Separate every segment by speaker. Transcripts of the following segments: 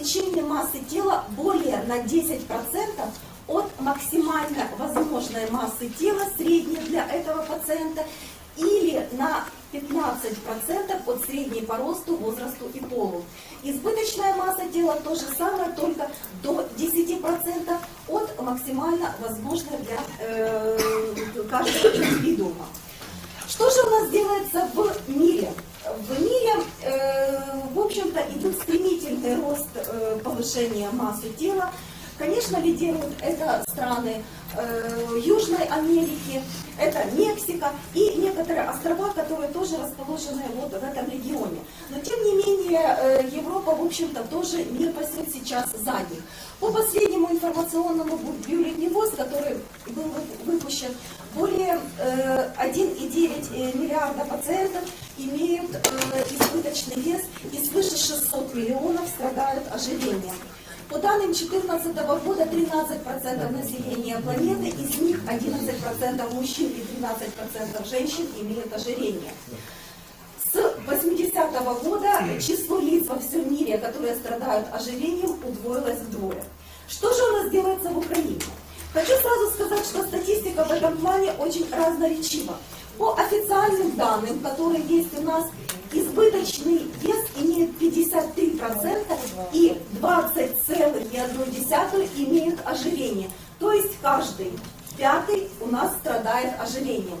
Speaker 1: увеличение массы тела более на 10% от максимально возможной массы тела средней для этого пациента или на 15% от средней по росту, возрасту и полу. Избыточная масса тела то же самое, только до 10% от максимально возможной для э, каждого индивидуума. Что же у нас делается в мире? В мире, э, в общем-то, идет стремительный рост э, повышения массы тела. Конечно, лидируют это страны э, Южной Америки, это Мексика и некоторые острова, которые тоже расположены вот в этом регионе. Но тем не менее, э, Европа, в общем-то, тоже не пасет сейчас задних. По последнему информационному бюллетню ВОЗ, который был выпущен, более э, 1,9 миллиарда пациентов имеют э, избыточный вес и свыше 600 миллионов страдают ожирением. По данным 2014 года 13% населения планеты, из них 11% мужчин и 13% женщин имеют ожирение. С 80-го года число лиц во всем мире, которые страдают ожирением, удвоилось вдвое. Что же у нас делается в Украине? Хочу сразу сказать, что статистика в этом плане очень разноречива. По официальным данным, которые есть у нас, избыточный вес имеет 53% и 20,1 имеют ожирение. То есть каждый пятый у нас страдает ожирением.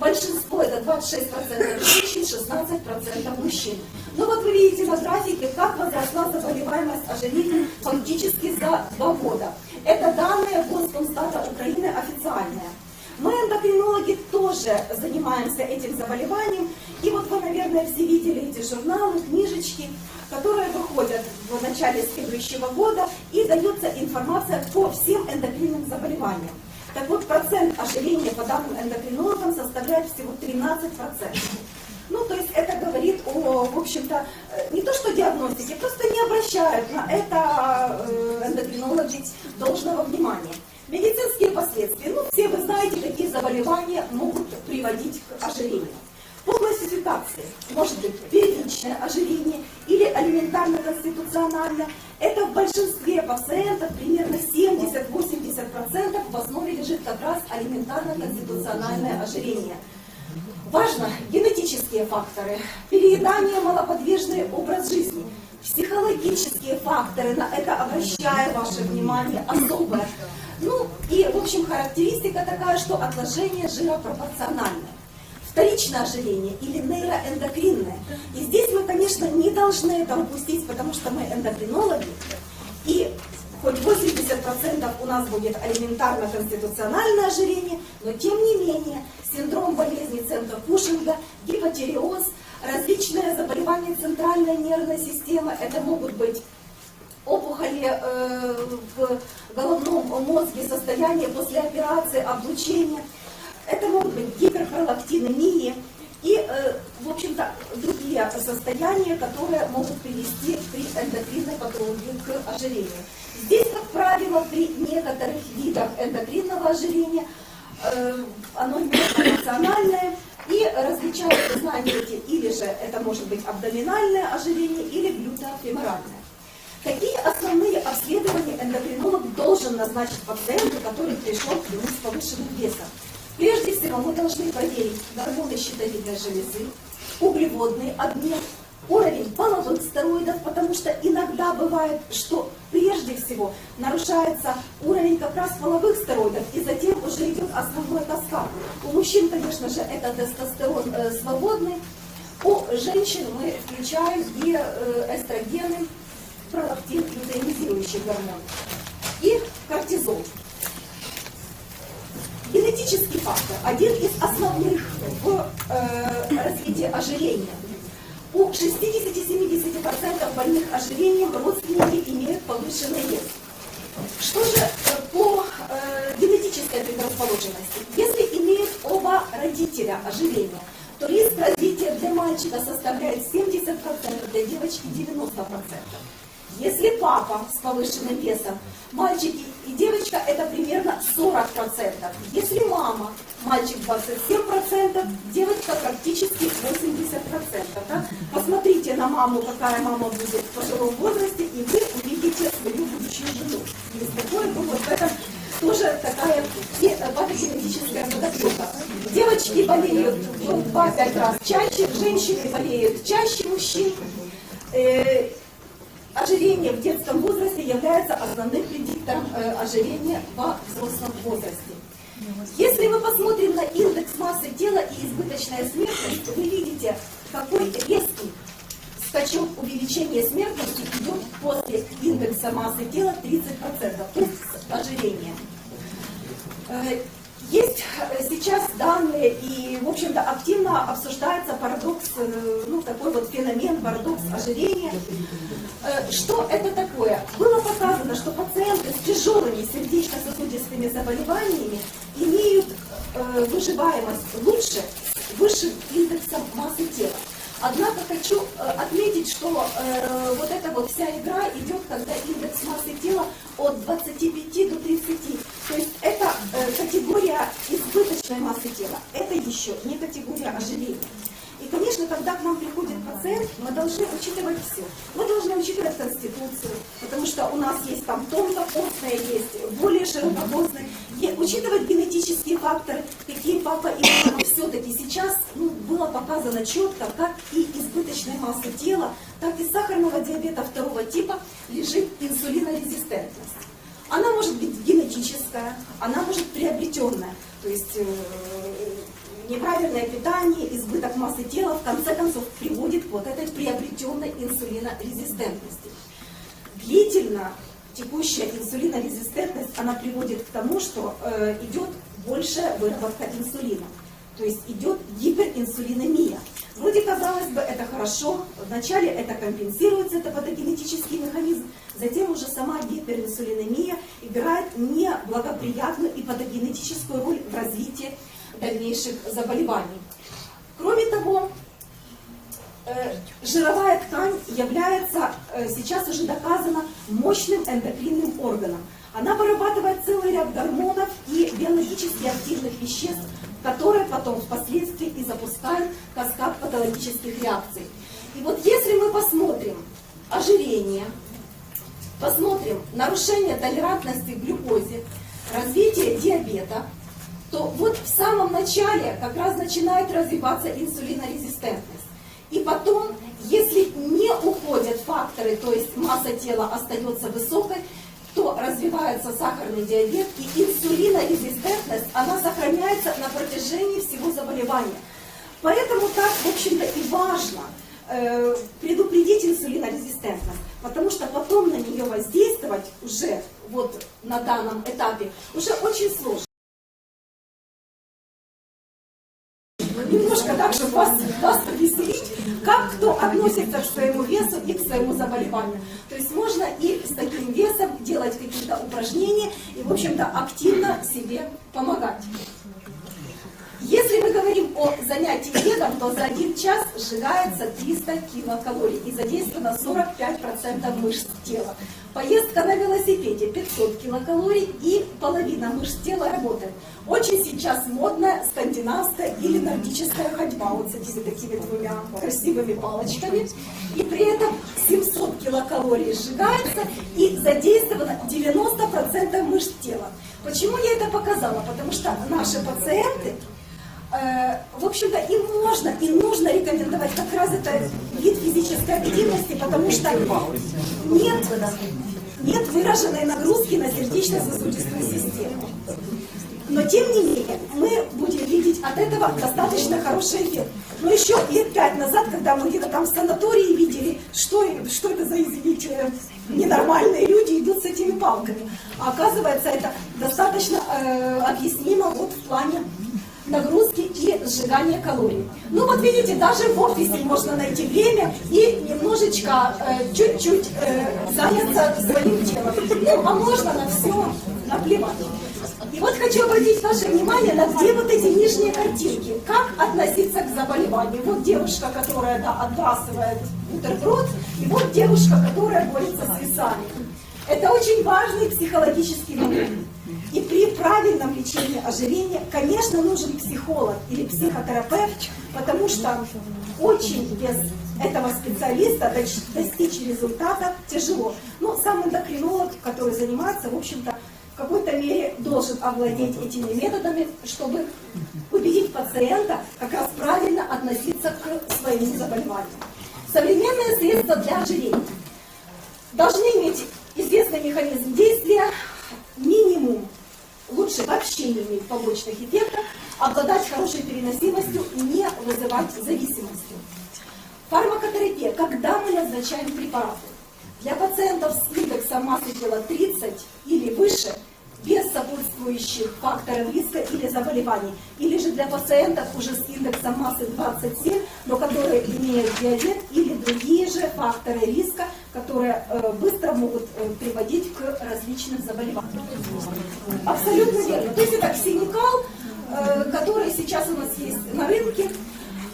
Speaker 1: Большинство это 26% женщин, 16% мужчин. Ну вот вы видите на графике, как возросла заболеваемость ожирением фактически за два года. Это данные Госкомстата Украины официальные. Мы, эндокринологи, тоже занимаемся этим заболеванием. И вот вы, наверное, все видели эти журналы, книжечки, которые выходят в начале следующего года и дается информация по всем эндокринным заболеваниям. Так вот, процент ожирения по данным эндокринологам составляет всего 13%. Ну, то есть это говорит о, в общем-то, не то что диагностике, просто не обращают на это э, эндокринологи должного внимания. Медицинские последствия. Ну, все вы знаете, какие заболевания могут приводить к ожирению. По классификации может быть первичное ожирение или алиментарно-конституциональное. Это в большинстве пациентов, примерно 70-80% в основе лежит как раз алиментарно-конституциональное ожирение. Важно генетические факторы, переедание, малоподвижный образ жизни, психологические факторы, на это обращаю ваше внимание особое. Ну и, в общем, характеристика такая, что отложение жира пропорциональное. Вторичное ожирение или нейроэндокринное. И здесь мы, конечно, не должны это упустить, потому что мы эндокринологи. И хоть 80% у нас будет алиментарно-конституциональное ожирение, но тем не менее синдром болезни центра Кушинга, гипотереоз, различные заболевания центральной нервной системы, это могут быть опухоли э, в головном мозге, состояние после операции, облучение. Это могут быть гиперпролактинемия и, э, в общем-то, другие состояния, которые могут привести при эндокринной патологии к ожирению. Здесь, как правило, при некоторых видах эндокринного ожирения э, оно эмоциональное и различают, знаете, или же это может быть абдоминальное ожирение или глютеофеморальное. Какие основные обследования эндокринолог должен назначить пациенту, который пришел к нему с повышенным весом? Прежде всего, мы должны проверить гормоны щитовидной железы, углеводный обмен, уровень половых стероидов, потому что иногда бывает, что прежде всего нарушается уровень как раз половых стероидов, и затем уже идет основной каскад. У мужчин, конечно же, это тестостерон э, свободный, у женщин мы включаем и э, эстрогены, пролактин, лютеинизирующий гормон, и кортизол. Генетический фактор, один из основных в э, развитии ожирения. У 60-70% больных ожирением родственники имеют повышенный вес. Что же э, по э, генетической предрасположенности? Если имеют оба родителя ожирение, то риск развития для мальчика составляет 70%, для девочки 90%. Если папа с повышенным весом, мальчик и девочка это примерно 40%. Если мама, мальчик 27%, девочка практически 80%. Да? Посмотрите на маму, какая мама будет в пожилом возрасте, и вы увидите, свою будущую жену. Есть такое, ну вот в тоже такая э, патогенетическая подоплека. Девочки болеют в 2-5 раз чаще, женщины болеют чаще мужчин. Ожирение в детском возрасте является основным предиктором э, ожирения во взрослом возрасте. Если мы посмотрим на индекс массы тела и избыточная смертность, вы видите, какой резкий скачок увеличения смертности идет после индекса массы тела 30%, то есть. Сейчас данные, и, в общем-то, активно обсуждается парадокс, э, ну, такой вот феномен, парадокс ожирения. Э, Что это такое? Было показано, что пациенты с тяжелыми сердечно-сосудистыми заболеваниями имеют э, выживаемость лучше с высшим индексом массы тела. Однако хочу отметить, что э, вот эта вот вся игра идет, когда индекс массы тела от 25 до 30. То есть это э, категория избыточной массы тела. Это еще не категория ожирения. И, конечно, когда к нам приходит пациент, мы должны учитывать все. Мы должны учитывать конституцию, потому что у нас есть там тонкопостная, есть более широкопостная. И учитывать генетические факторы, какие папа и мама все-таки сейчас ну, было показано четко, как и избыточной массы тела, так и сахарного диабета второго типа лежит инсулинорезистентность. Она может быть генетическая, она может приобретенная. То есть э, неправильное питание, избыток массы тела в конце концов приводит к вот этой приобретенной инсулинорезистентности. Длительно текущая инсулинорезистентность, она приводит к тому, что э, идет большая выработка инсулина. То есть идет гиперинсулинемия. Вроде казалось бы, это хорошо, вначале это компенсируется, это патогенетический механизм, затем уже сама гиперинсулинемия играет неблагоприятную и патогенетическую роль в развитии дальнейших заболеваний. Кроме того, э, жировая ткань является, э, сейчас уже доказано, мощным эндокринным органом. Она вырабатывает целый ряд гормонов и биологически активных веществ, которые потом впоследствии и запускают каскад патологических реакций. И вот если мы посмотрим ожирение, посмотрим нарушение толерантности к глюкозе, развитие диабета, то вот в самом начале как раз начинает развиваться инсулинорезистентность. И потом, если не уходят факторы, то есть масса тела остается высокой, то развивается сахарный диабет и инсулинорезистентность, она сохраняется на протяжении всего заболевания. Поэтому так, в общем-то, и важно э, предупредить инсулинорезистентность, потому что потом на нее воздействовать уже вот на данном этапе уже очень сложно. Немножко так, чтобы вас, вас относится к своему весу и к своему заболеванию. То есть можно и с таким весом делать какие-то упражнения и, в общем-то, активно себе помогать. Если мы говорим о занятии бегом, то за один час сжигается 300 килокалорий и задействовано 45% мышц тела. Поездка на велосипеде 500 килокалорий и половина мышц тела работает. Очень сейчас модная скандинавская или нордическая ходьба вот с этими такими двумя красивыми палочками. И при этом 700 килокалорий сжигается и задействовано 90% мышц тела. Почему я это показала? Потому что наши пациенты в общем-то, им можно и нужно рекомендовать как раз это вид физической активности, потому что нет, нет выраженной нагрузки на сердечно-сосудистую систему. Но тем не менее, мы будем видеть от этого достаточно хороший эффект. Но еще лет пять назад, когда мы где-то там в санатории видели, что, что это за, извините, ненормальные люди идут с этими палками. А оказывается, это достаточно э, объяснимо вот в плане нагрузки и сжигания калорий. Ну вот видите, даже в офисе можно найти время и немножечко, э, чуть-чуть э, заняться своим телом. Ну, а можно на все наплевать. И вот хочу обратить ваше внимание на две вот эти нижние картинки. Как относиться к заболеванию. Вот девушка, которая да, отбрасывает бутерброд, и вот девушка, которая борется с весами. Это очень важный психологический правильном лечении ожирения, конечно, нужен психолог или психотерапевт, потому что очень без этого специалиста достичь результата тяжело. Но сам эндокринолог, который занимается, в общем-то, в какой-то мере должен овладеть этими методами, чтобы убедить пациента как раз правильно относиться к своему заболеванию. Современные средства для ожирения должны иметь известный механизм действия, минимум, лучше вообще не иметь побочных эффектов, обладать хорошей переносимостью и не вызывать зависимостью. Фармакотерапия. Когда мы назначаем препараты? Для пациентов с индексом массы тела 30 или выше, без сопутствующих факторов риска или заболеваний, или же для пациентов уже с индексом массы 27, но которые имеют диабет или другие же факторы риска, которые э, быстро могут э, приводить к различным заболеваниям. Абсолютно верно. То есть это ксеникал, э, который сейчас у нас есть на рынке.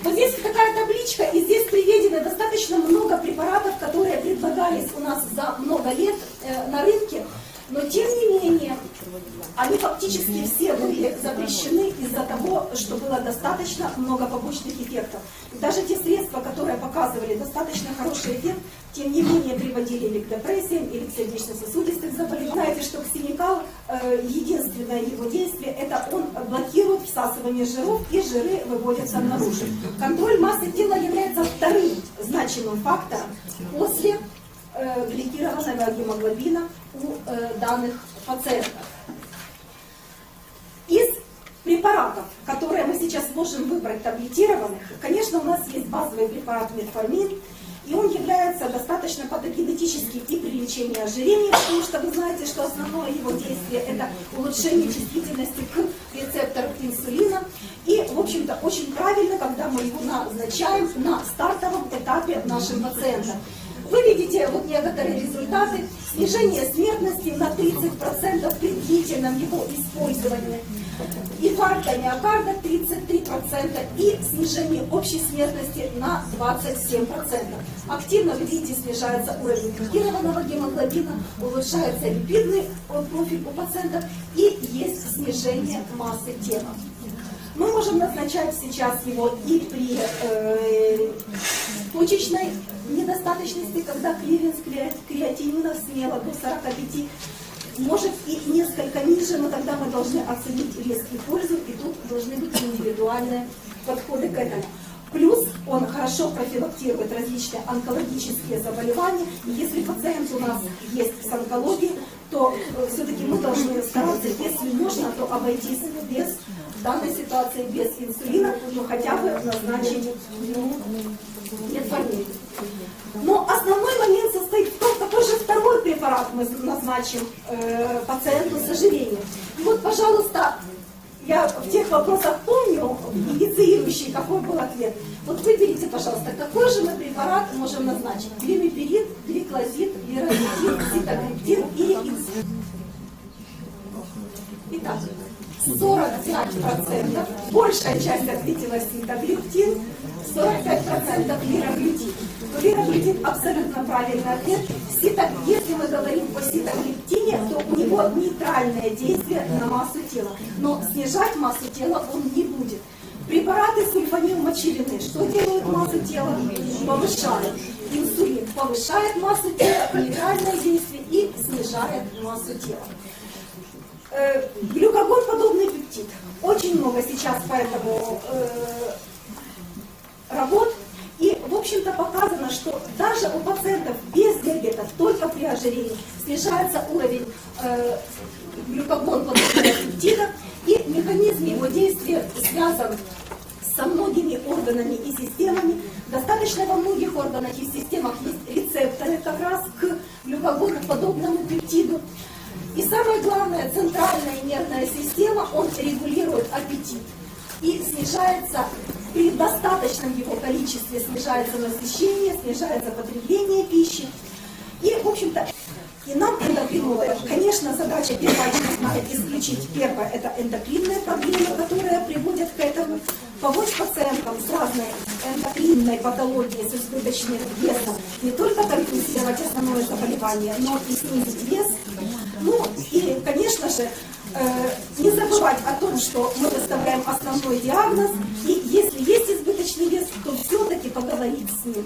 Speaker 1: Вот здесь такая табличка, и здесь приведено достаточно много препаратов, которые предлагались у нас за много лет на рынке, но тем не менее они фактически все были запрещены из-за того, что было достаточно много побочных эффектов. Даже те средства, которые показывали достаточно хороший эффект, тем не менее приводили или к депрессиям, или к сердечно-сосудистым заболеваниям. Знаете, что ксеникал, э, единственное его действие, это он блокирует всасывание жиров, и жиры выводятся наружу. Контроль массы тела является вторым значимым фактором после э, гликированного гемоглобина у э, данных пациентов. Из препаратов, которые мы сейчас можем выбрать таблетированных, конечно, у нас есть базовый препарат метформин, и он является достаточно патогенетическим и при лечении ожирения, потому что вы знаете, что основное его действие это улучшение чувствительности к рецептору инсулина. И, в общем-то, очень правильно, когда мы его назначаем на стартовом этапе нашим пациентам. Вы видите вот некоторые результаты. Снижение смертности на 30% при длительном его использовании. Инфаркта миокарда 33% и снижение общей смертности на 27%. Активно, вы видите, снижается уровень гликированного гемоглобина, улучшается липидный профиль у пациентов и есть снижение массы тела. Мы можем назначать сейчас его и при э, почечной недостаточности, когда клиренс креа- креатинина смело до 45, может и несколько ниже, но тогда мы должны оценить риск и пользу, и тут должны быть индивидуальные подходы к этому. Плюс он хорошо профилактирует различные онкологические заболевания. И если пациент у нас есть с онкологией, то все-таки мы должны стараться, если можно, то обойтись без в данной ситуации без инсулина, но хотя бы назначить метформин. Но основной момент состоит в том, какой же второй препарат мы назначим э, пациенту с ожирением. И вот, пожалуйста, я в тех вопросах помню, инициирующий, какой был ответ. Вот выберите, пожалуйста, какой же мы препарат можем назначить? Глимепирид, гликлозид, лирозидин, ситагриптин или инсулин? Итак, 45%, большая часть ответила ситаглюктин, 45% лираглютин. Но лираглютин абсолютно правильный ответ. Сита, если мы говорим о ситаглюктине, то у него нейтральное действие на массу тела. Но снижать массу тела он не будет. Препараты сульфанилмочилины, что делают массу тела? Повышают. Инсулин повышает массу тела, нейтральное действие и снижает массу тела. Э, глюкогон подобный пептид. Очень много сейчас поэтому э, работ. И, в общем-то, показано, что даже у пациентов без диабета, только при ожирении, снижается уровень э, глюкогон подобного пептида, и механизм его действия связан со многими органами и системами. Достаточно во многих органах и системах есть рецепторы как раз к глюкогоноподобному пептиду. Главное, центральная нервная система, он регулирует аппетит. И снижается, при достаточном его количестве снижается насыщение, снижается потребление пищи. И, в общем-то, и нам эндокринологам, конечно, задача первая исключить. Первое – это эндокринные проблемы, которые приводят к этому. Помочь пациентам с разной эндокринной патологией, с избыточным весом, не только компенсировать основное заболевание, но и снизить вес. Ну и, конечно же, э, не забывать о том, что мы выставляем основной диагноз, и если есть избыточный вес, то все-таки поговорить с ним,